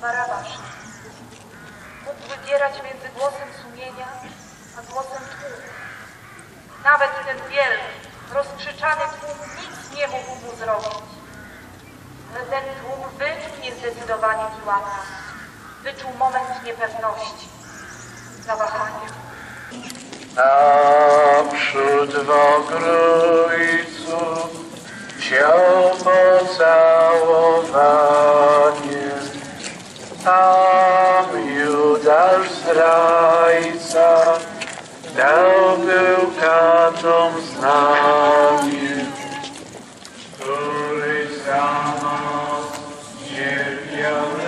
Barabasz mógł wybierać między głosem sumienia a głosem tłumu. Nawet ten wielki, rozkrzyczany tłum nic nie mógł mu zrobić. Ale ten tłum wyczuł niezdecydowanie Piłata. Wyczuł moment niepewności, zawahania. Naprzód w ogrójcu wziął pocałowanie. zrajca, dał pełkaczom znamie, który za nas cierpiał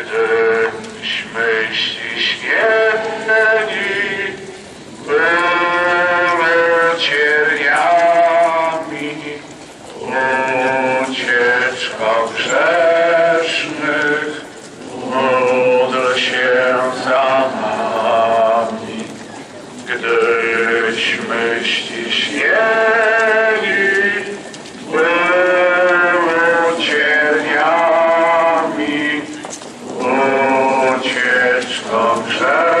gdyśmy ściśnieni, cierniami, ucieczką grzesznych, módl się za nami, gdyśmy ściśnieni, cierniami, ucieczką grzesznych,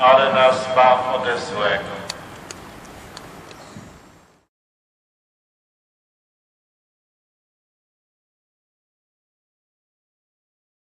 ale nas zbaw ode złego.